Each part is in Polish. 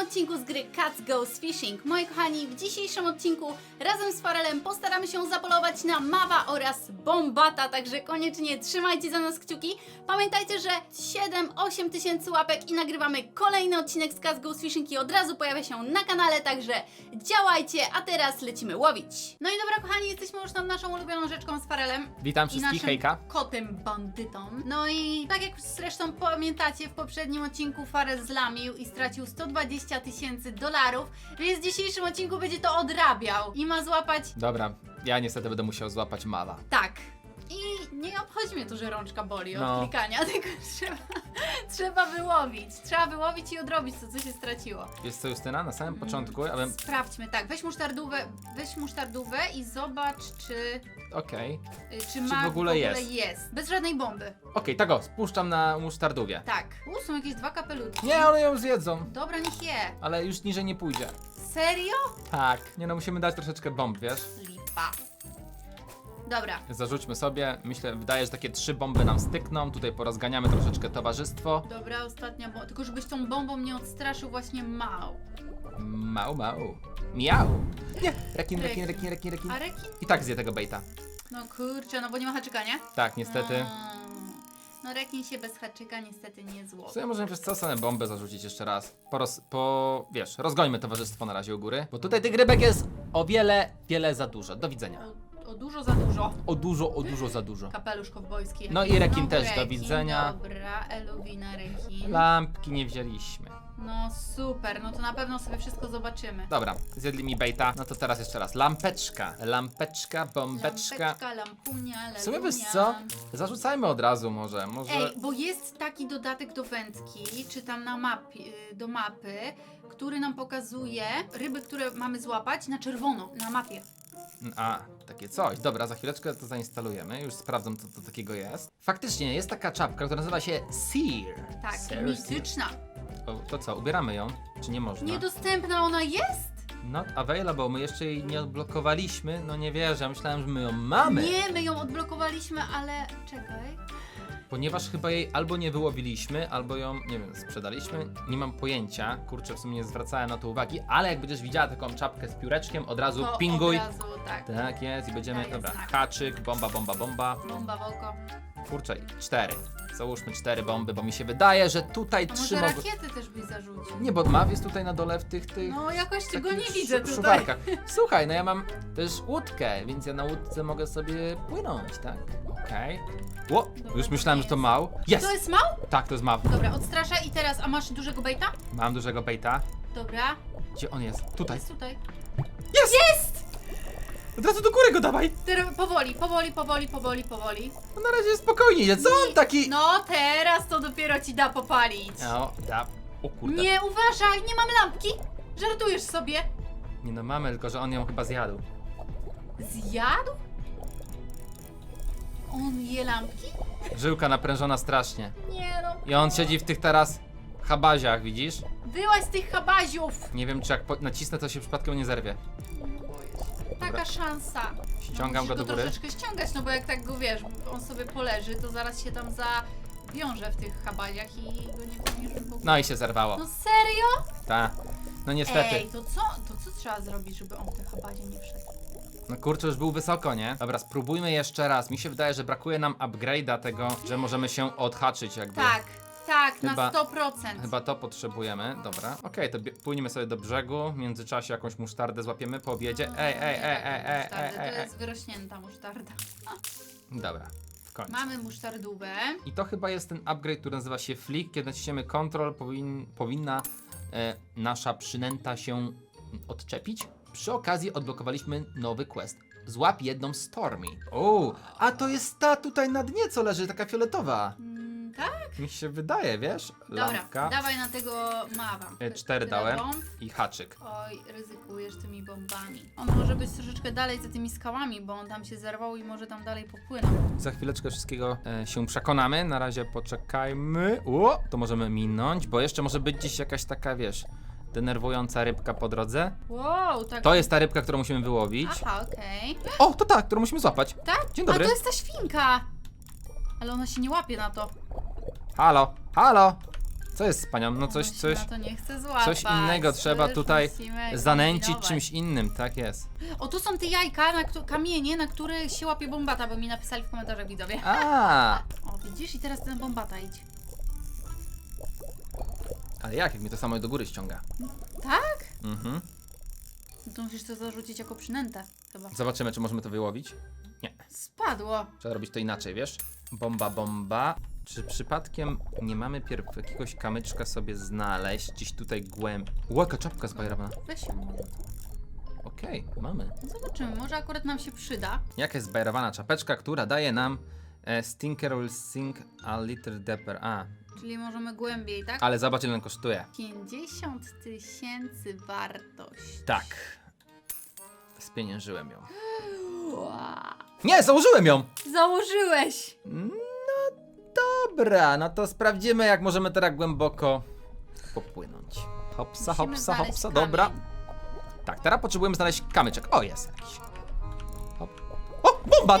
odcinku z gry Cats Goes Fishing. Moi kochani, w dzisiejszym odcinku razem z Farelem postaramy się zapolować na Mawa oraz Bombata, także koniecznie trzymajcie za nas kciuki. Pamiętajcie, że 7-8 tysięcy łapek i nagrywamy kolejny odcinek z Cats Goes Fishing i od razu pojawia się na kanale, także działajcie, a teraz lecimy łowić. No i dobra kochani, jesteśmy już nad naszą ulubioną rzeczką z Farelem. Witam I wszystkich, naszym hejka. kotem bandytą. No i tak jak zresztą pamiętacie, w poprzednim odcinku Farel zlamił i stracił 120 tysięcy dolarów, więc w dzisiejszym odcinku będzie to odrabiał i ma złapać Dobra, ja niestety będę musiał złapać mala. tak. Nie obchodzi mnie to, że rączka boli od No. klikania, tylko trzeba, trzeba wyłowić. Trzeba wyłowić i odrobić to, co się straciło. Wiesz co, Justyna, na samym początku, ja bym... Sprawdźmy, tak, weź musztardówę, weź musztardówę i zobacz, czy, Okej. y, czy ma w ogóle jest. jest. Bez żadnej bomby. Okej, tak o, spuszczam na musztardówie. Tak. U, są jakieś dwa kapeluszki. Nie, one ją zjedzą. Dobra, niech je. Ale już niżej nie pójdzie. Serio? Tak, nie no, musimy dać troszeczkę bomb, wiesz? Lipa. Dobra. Zarzućmy sobie, myślę, wydaje, że takie trzy bomby nam stykną, tutaj porozganiamy troszeczkę towarzystwo. Dobra, ostatnia bomba. Tylko żebyś tą bombą nie odstraszył właśnie mał. Mał, mał. Miał. Nie, rekin, rekin, rekin, rekin, rekin. A rekin? I tak zje tego bejta. No kurczę, no bo nie ma haczyka, nie? Tak, niestety. Mm. No rekin się bez haczyka niestety nie W złowi. sumie możemy przez co same bombę zarzucić jeszcze raz. Po, roz, po wiesz, rozgońmy towarzystwo na razie u góry. Bo tutaj tych rybek jest o wiele, wiele za dużo. Do widzenia. O dużo za dużo. O dużo, o dużo za dużo. Kapelusz kowbojski. No i rekin też, do widzenia. Dobra, Eluwina rekin. Lampki nie wzięliśmy. No super, no to na pewno sobie wszystko zobaczymy. Dobra, zjedli mi bejta. No to teraz jeszcze raz. Lampeczka, lampeczka, bombeczka. Lampeczka, lampunia, W sumie wiesz lelunia. co? Zarzucajmy od razu może. Może. Ej, bo jest taki dodatek do wędki, czy tam na mapie, do mapy, który nam pokazuje ryby, które mamy złapać na czerwono, na mapie. A, takie coś. Dobra, za chwileczkę to zainstalujemy. Już sprawdzam, co to takiego jest. Faktycznie, jest taka czapka, która nazywa się Sear. Tak, Sear, mityczna. Sear. O, to co, ubieramy ją? Czy nie można? Niedostępna ona jest? Not available, my jeszcze jej nie odblokowaliśmy. No nie wierzę, myślałem, że my ją mamy. Nie, my ją odblokowaliśmy, ale czekaj. Ponieważ chyba jej albo nie wyłowiliśmy, albo ją, nie wiem, sprzedaliśmy. Nie mam pojęcia. Kurczę, w sumie nie zwracałem na to uwagi, ale jak będziesz widziała taką czapkę z pióreczkiem, od razu To pinguj. Od razu, tak. Tak jest i będziemy, Daję dobra, znak. haczyk, bomba, bomba, bomba. Bomba w oko. Kurczę, cztery. Załóżmy cztery bomby, bo mi się wydaje, że tutaj A trzy może mogą... rakiety też byś zarzucił? Nie, bo maw jest tutaj na dole w tych, tych... No jakoś go nie takich widzę szu- tutaj. szuwarkach. Słuchaj, no ja mam też łódkę, więc ja na łódce mogę sobie płynąć, tak? Okej. Ło, Dobra, już to myślałem, że to jest. mał. Jest! To jest mał? Tak, to jest maw. Dobra, odstraszaj i teraz, a masz dużego bejta? Mam dużego bejta. Dobra. Gdzie on jest? Tutaj. Jest tutaj. Jest! Jest! Od razu do góry go dawaj! Teraz powoli, powoli, powoli, powoli, powoli. No na razie spokojnie, co on taki... No teraz to dopiero ci da popalić. No, da. O kurde. Nie, uważaj, nie mam lampki. Żartujesz sobie. Nie no, mamy, tylko że on ją chyba zjadł. Zjadł? On je lampki? Żyłka naprężona strasznie. Nie no. I on siedzi w tych teraz habaziach, widzisz? Wyłaź z tych habaziów. Nie wiem, czy jak po- nacisnę, to się przypadkiem nie zerwie. Taka Dobra. szansa. Ściągam Musisz go do góry. troszeczkę ściągać, no bo jak tak go wiesz, on sobie poleży, to zaraz się tam zawiąże w tych habaziach i go nie mógł... No i się zerwało. No serio? Ta. No niestety. Ej, to co, to co trzeba zrobić, żeby on w te habazie nie wszedł? No kurczę, już był wysoko, nie? Dobra, spróbujmy jeszcze raz. Mi się wydaje, że brakuje nam upgrade'a tego, że możemy się odhaczyć jakby. Tak, tak, Chyba- na 100%. Chyba to potrzebujemy. Dobra. Okej, to bie- płyniemy sobie do brzegu. W międzyczasie jakąś musztardę złapiemy po obiedzie. No, Ej, ej, ej, ej, ej, ej, ej, To ej. jest wyrośnięta musztarda. Dobra, w końcu. Mamy musztardówę. I to chyba jest ten upgrade, który nazywa się Flick. Kiedy naciśniemy Control, powin, powinna e, nasza przynęta się odczepić. Przy okazji odblokowaliśmy nowy quest. Złap jedną Stormy. O, a to jest ta tutaj na dnie, co leży, taka fioletowa. Tak? Mi się wydaje, wiesz? Lampka. Dobra, dawaj na tego mawa. E, cztery Tyle dałem. bomb. I haczyk. Oj, ryzykujesz tymi bombami. On może być troszeczkę dalej za tymi skałami, bo on tam się zerwał i może tam dalej popłynął. Za chwileczkę wszystkiego e, się przekonamy. Na razie poczekajmy. O, to możemy minąć, bo jeszcze może być gdzieś jakaś taka, wiesz, denerwująca rybka po drodze. Wow, tak. To jest ta rybka, którą musimy wyłowić. Aha, okej. O, to ta, którą musimy złapać. Tak? Dzień dobry. A to jest ta świnka! Ale ona się nie łapie na to. Halo, halo. Co jest z panią? No coś, się coś, na to nie chce złapać. coś innego trzeba tutaj musimy zanęcić kombinować. czymś innym, tak jest. O, tu są te jajka, na kamienie, na których się łapie bombata, bo mi napisali w komentarzach widzowie. A, O, widzisz? I teraz ten bombata idź. ale jak, jak mnie to samo do góry ściąga? Tak? Mhm. No to musisz to zarzucić jako przynętę, chyba. Zobaczymy, czy możemy to wyłowić. Nie, Spadło. trzeba robić to inaczej, wiesz? Bomba, bomba. Czy przypadkiem nie mamy pierw jakiegoś kamyczka sobie znaleźć gdzieś tutaj głęb... Łaka czapka zbajrowana. Weź ją. Okej, mamy. Zobaczymy, może akurat nam się przyda. Jaka jest zbajrowana czapeczka, która daje nam e, Stinker will sink a little deeper. A, Czyli możemy głębiej, tak? ale zobacz ile on kosztuje. 50 tysięcy wartość. Tak. Spieniężyłem ją. Ua. Nie, założyłem ją! Założyłeś! No dobra, no to sprawdzimy jak możemy teraz głęboko popłynąć. Hopsa, Musimy hopsa, znaleźć hopsa, kamień. dobra. Tak, teraz potrzebujemy znaleźć kamyczek. O, jest jakiś. Hop. O, bombat!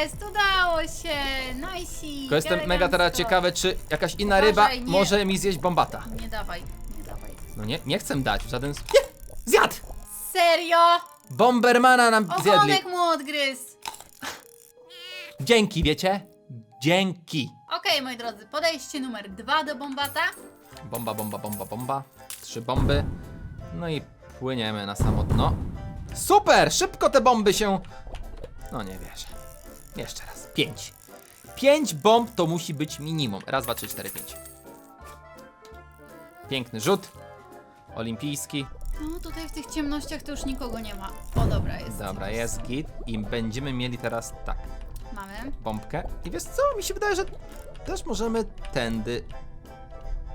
Jest! Udało się! Najsik! Tylko jestem mega teraz ciekawy, czy jakaś inna ryba Uważaj, nie. może mi zjeść bombata. Nie dawaj, nie dawaj. No nie, nie chcę dać w żaden... Nie! Zjadł! Serio? Bombermana nam zjedli. Ogonek mu odgryzł! Dzięki, wiecie? Dzięki. Okej, moi drodzy, podejście numer dwa do bombata. Bomba, bomba, bomba, bomba. Trzy bomby. No i płyniemy na samo dno. Super! Szybko te bomby się... No nie wierzę. Jeszcze raz. Pięć. Pięć bomb to musi być minimum. Raz, dwa, trzy, cztery, pięć. Piękny rzut. Olimpijski. No tutaj w tych ciemnościach to już nikogo nie ma. O, dobra, jest. Dobra, jest git. I będziemy mieli teraz tak. Mamy. bombkę. I wiesz co, mi się wydaje, że też możemy tędy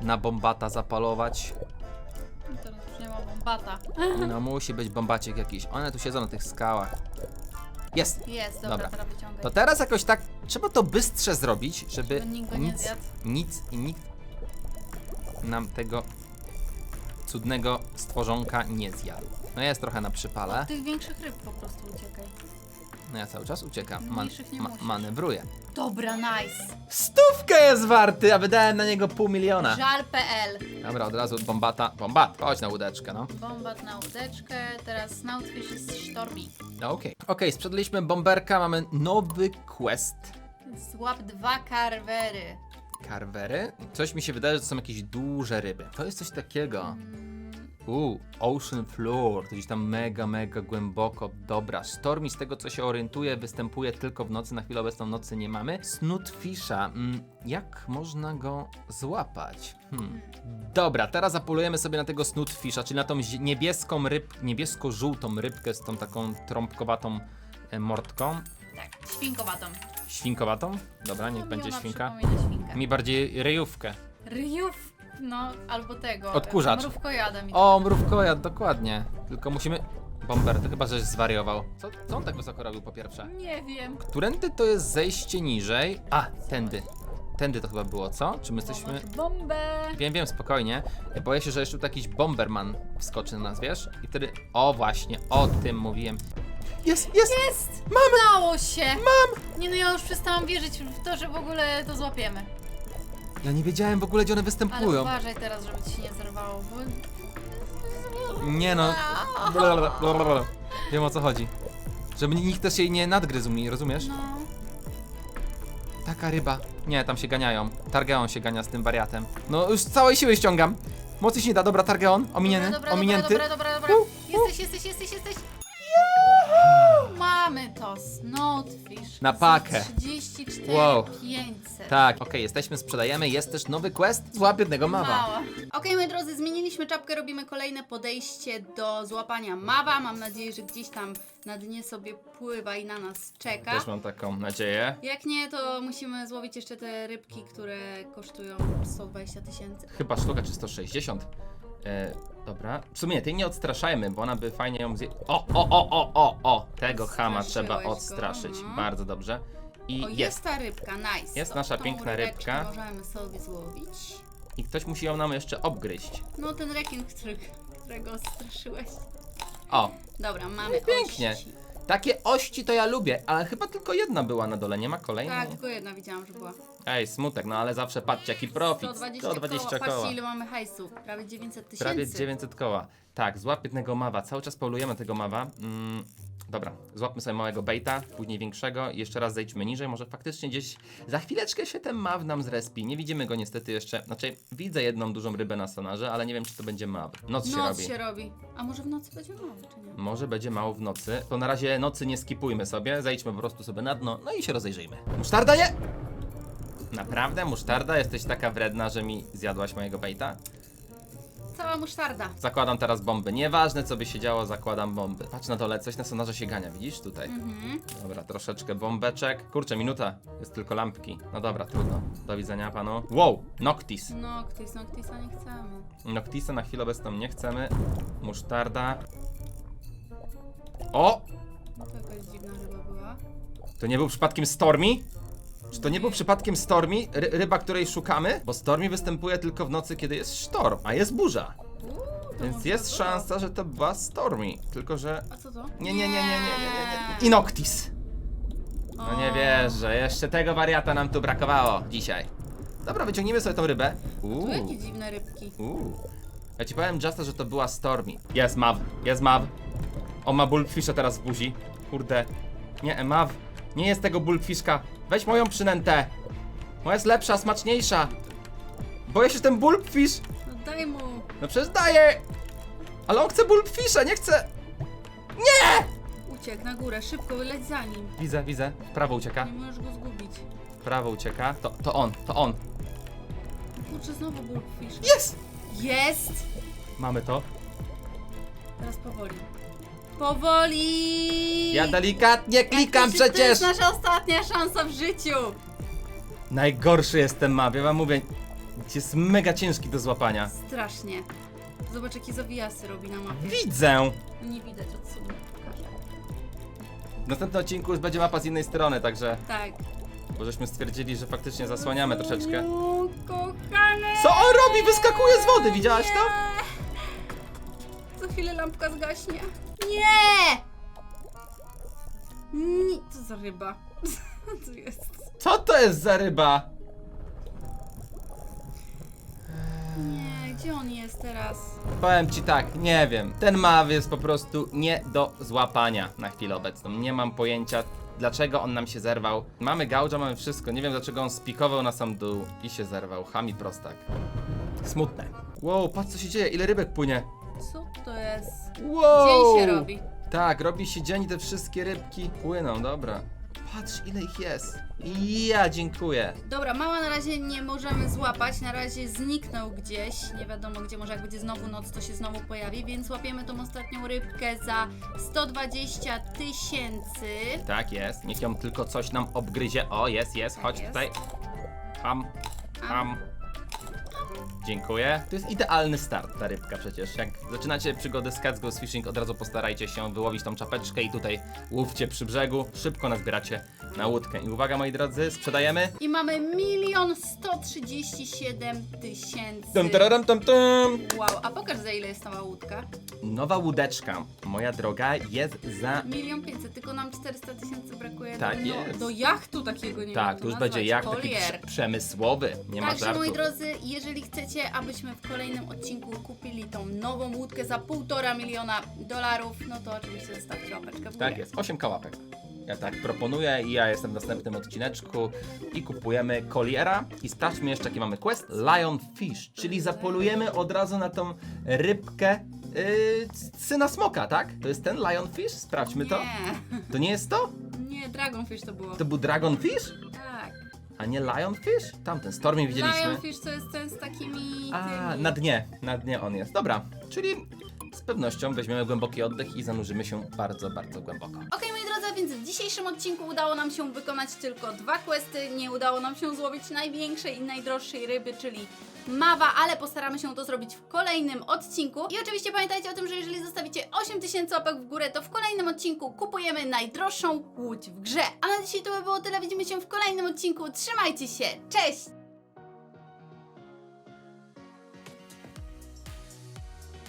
na bombata zapalować. No Teraz już nie ma bombata. No musi być bombacik jakiś. One tu siedzą na tych skałach. Jest! Jest, dobra, Dobra. teraz wyciągaj. To teraz jakoś tak trzeba to bystrze zrobić, żeby Żeby nikt go nie nic, zjadł. nic i nikt nam tego cudnego stworzonka nie zjadł. No jest trochę na przypale. Od tych większych ryb po prostu uciekaj. No ja cały czas uciekam. Man, Mniejszych nie ma, musisz. manewruję. Dobra, nice. Stówkę jest warty, a wydałem na niego pół miliona. Żal.pl Dobra, od razu bombata. Bombat, chodź na łódeczkę, no. Bombat na łódeczkę, teraz Snoutfish z Stormy. No okej. Okej, sprzedaliśmy bomberka, mamy nowy quest. Złap dwa karwery. Carvery. Coś mi się wydaje, że to są jakieś duże ryby. To jest coś takiego. Uuu, Ocean Floor, to gdzieś tam mega, mega głęboko. Dobra, Stormy z tego co się orientuje występuje tylko w nocy, na chwilę obecną nocy nie mamy. Snootfisha, mm, jak można go złapać? Hmm. Dobra, teraz zapolujemy sobie na tego Snootfisha, czyli na tą niebieską ryb, niebiesko-żółtą rybkę z tą taką trąbkowatą e, mordką. Tak, świnkowatą. Świnkowatą? Dobra, niech No, będzie świnka. świnkę. Mi bardziej ryjówkę. Ryjów, no albo tego. Odkurzacz. Mrówkojada mi. O, mrówkojad, dokładnie. Tylko musimy... Bomber, to chyba żeś zwariował. Co, co on tak wysoko robił po pierwsze? Nie wiem. Którędy to jest zejście niżej? A, tędy. Tędy to chyba było, co? Czy my jesteśmy... Bombę. Wiem, wiem, spokojnie. Boję się, że jeszcze tu jakiś bomberman wskoczy na nas, wiesz? I wtedy... O, właśnie, o tym mówiłem. Jest, jest! Jest! Mamy! Udało się! Mam! Nie no, ja już przestałam wierzyć w to, że w ogóle to złapiemy. Ja nie wiedziałem w ogóle, gdzie one Ale występują. uważaj teraz, żeby ci się nie zerwało, bo... Nie no. Blablabla. Wiem o co chodzi. Żeby nikt też jej nie nadgryzł mi, rozumiesz? No. Taka ryba. Nie, tam się ganiają. Targeon się gania z tym wariatem. No już z całej siły ściągam. Mocy się nie da. Dobra, Targeon. Ominiony. Dobra, dobra, ominięty. dobra, dobra, to. Snoutfish. Na pakę. 34 Wow. 500. Tak, okej, jesteśmy, sprzedajemy. Jest też nowy quest. Złap jednego mawa. Mała. Okej, moi drodzy, zmieniliśmy czapkę, robimy kolejne podejście do złapania mawa. Mam nadzieję, że gdzieś tam na dnie sobie pływa i na nas czeka. Też mam taką nadzieję. Jak nie, to musimy złowić jeszcze te rybki, które kosztują 120 tysięcy. Chyba sztuka czy 160. E, dobra. W sumie tej nie odstraszajmy, bo ona by fajnie ją zje... O, o, o, o, o, o! Tego chama Odstraszyłeś trzeba go, odstraszyć. no. Bardzo dobrze. I O, jest. jest. ta rybka, nice. Jest nasza tą piękna rybeczkę rybka. możemy sobie złowić. I ktoś musi ją nam jeszcze obgryźć. No ten rekin, który, którego straszyłeś. O, Dobra, mamy pięknie. ości. Takie ości to ja lubię, ale chyba tylko jedna była na dole, nie ma kolejnej? Tak, tylko jedna widziałam, że była. Ej, smutek, no ale zawsze patrzcie jaki profit. 120, 120 koła. koła. Patrzcie ile mamy hajsu. Prawie 900 tysięcy. Prawie 900 koła. Tak, złap jednego mawa. Cały czas polujemy tego mawa. Mm, dobra, złapmy sobie małego baita, później większego i jeszcze raz zejdźmy niżej. Może faktycznie gdzieś za chwileczkę się ten maw nam zrespi. Nie widzimy go niestety jeszcze. Znaczy, widzę jedną dużą rybę na sonarze, ale nie wiem, czy to będzie maw. Noc się Noc robi. się robi. A może w nocy będzie mało, czy nie? Może będzie mało w nocy. To na razie nocy nie skipujmy sobie. Zejdźmy po prostu sobie na dno, no i się rozejrzyjmy. Musztarda nie! Naprawdę, musztarda? Jesteś taka wredna, że mi zjadłaś mojego baita? Cała musztarda. Zakładam teraz bomby. Nieważne co by się działo, zakładam bomby. Patrz na dole, coś na sonarze się gania, widzisz tutaj? Mhm. Dobra, troszeczkę bombeczek. Kurczę, minuta. Jest tylko lampki. No dobra, trudno. Do widzenia panu. Wow, Noctis. Noctis, Noctisa nie chcemy. Noctisa na chwilę obecną nie chcemy. Musztarda. O! To jakaś dziwna ryba była. To nie był przypadkiem Stormy? Czy to nie był przypadkiem Stormy, ry ryba, której szukamy? Bo Stormy występuje tylko w nocy, kiedy jest sztorm, a jest burza. Więc jest szansa, że to była Stormy. Tylko, że A co to? Nie, nie, nie, nie, nie, nie, nie. I Noctis. No nie O. wierzę, jeszcze tego wariata nam tu brakowało dzisiaj. Dobra, wyciągnijmy sobie tą rybę. Uuu, Tu jakie dziwne rybki. uuu. Ja ci powiem, Justa, że to była Stormy. Jest Mav, jest Mav. On ma Bulbfisha teraz w buzi. Kurde. Nie, Mav. Nie jest tego Bulbfishka. Weź moją przynętę. Moja jest lepsza, smaczniejsza. Boję się że ten Bulbfish. No daj mu. No przecież daję. Ale on chce Bulbfisha, nie chce. Uciekł na górę, szybko leć za nim. Widzę, widzę. W prawo ucieka. Nie możesz go zgubić. W prawo ucieka. To, to on, to on. Kurczę, znowu bulbfish. Jest! Jest! Mamy to. Teraz powoli. Powoli! Ja delikatnie klikam Jak to przecież! jest nasza ostatnia szansa w życiu! Najgorszy jest ten map, ja wam mówię. Jest mega ciężki do złapania. Strasznie. Zobacz, jakie zawijasy robi na mapie. Widzę! Nie widać od sumy. Pokażę. W następnym odcinku już będzie mapa z innej strony, także. Tak. Bo żeśmy stwierdzili, że faktycznie zasłaniamy troszeczkę. O, kochane! Co on robi? Wyskakuje z wody, widziałaś to? Nie! Za chwilę lampka zgaśnie. Nie! Nie, co za ryba? Co jest? Co to jest za ryba? Nie, gdzie on jest teraz? Powiem ci tak, nie wiem. Ten maw jest po prostu nie do złapania na chwilę obecną. Nie mam pojęcia, dlaczego on nam się zerwał. Mamy gałdża, mamy wszystko. Nie wiem, dlaczego on spikował na sam dół i się zerwał. Chami prostak. Smutne. Wow, patrz co się dzieje, ile rybek płynie. Co to jest? Wow! Dzień się robi. Tak, robi się dzień i te wszystkie rybki płyną, dobra. Patrz ile ich jest. Ja dziękuję. Dobra, mała na razie nie możemy złapać, na razie zniknął gdzieś, nie wiadomo gdzie, może jak będzie znowu noc, to się znowu pojawi, więc łapiemy tą ostatnią rybkę za 120 tysięcy. Tak jest, niech ją tylko coś nam obgryzie. O, jest, jest, chodź jest. tutaj. Ham, ham. Dziękuję. To jest idealny start ta rybka przecież. Jak zaczynacie przygodę z Cats Goes Fishing, od razu postarajcie się wyłowić tą czapeczkę i tutaj łówcie przy brzegu. Szybko nazbieracie na łódkę. I uwaga moi drodzy, sprzedajemy. I mamy milion 137 tysięcy. Tum, tararam, tum, tum. Wow, a pokaż za ile jest ta łódka. Nowa łódeczka, moja droga, jest za Milion 500, tylko nam 400 tysięcy brakuje Tak do, jest. do jachtu takiego, nie Tak, wiem, to już nazwać, będzie jak taki kolier. przemysłowy. Nie ma Także żartu. moi drodzy, jeżeli chcecie, abyśmy w kolejnym odcinku kupili tą nową łódkę za półtora miliona dolarów, no to oczywiście zostawcie łapeczkę w górę. Tak jest, 8 kołapek. Ja tak proponuję i ja jestem w następnym odcineczku i kupujemy koliera i sprawdźmy jeszcze jaki mamy quest Lionfish, czyli zapolujemy od razu na tą rybkę yy, syna smoka, tak? To jest ten Lionfish? Sprawdźmy to. Nie, To nie jest to? nie, Dragonfish to było. To był Dragonfish? Tak. A nie Lionfish? Tamten, Stormy widzieliśmy. Lionfish to jest ten z takimi A, tymi... na dnie, na dnie on jest. Dobra, czyli z pewnością weźmiemy głęboki oddech i zanurzymy się bardzo, bardzo głęboko. Okej, moi drodzy, więc w dzisiejszym odcinku udało nam się wykonać tylko dwa questy. Nie udało nam się złowić największej i najdroższej ryby, czyli mawa, ale postaramy się to zrobić w kolejnym odcinku. I oczywiście pamiętajcie o tym, że jeżeli zostawicie 8000 łapek w górę, to w kolejnym odcinku kupujemy najdroższą łódź w grze. A na dzisiaj to by było tyle. Widzimy się w kolejnym odcinku. Trzymajcie się. Cześć!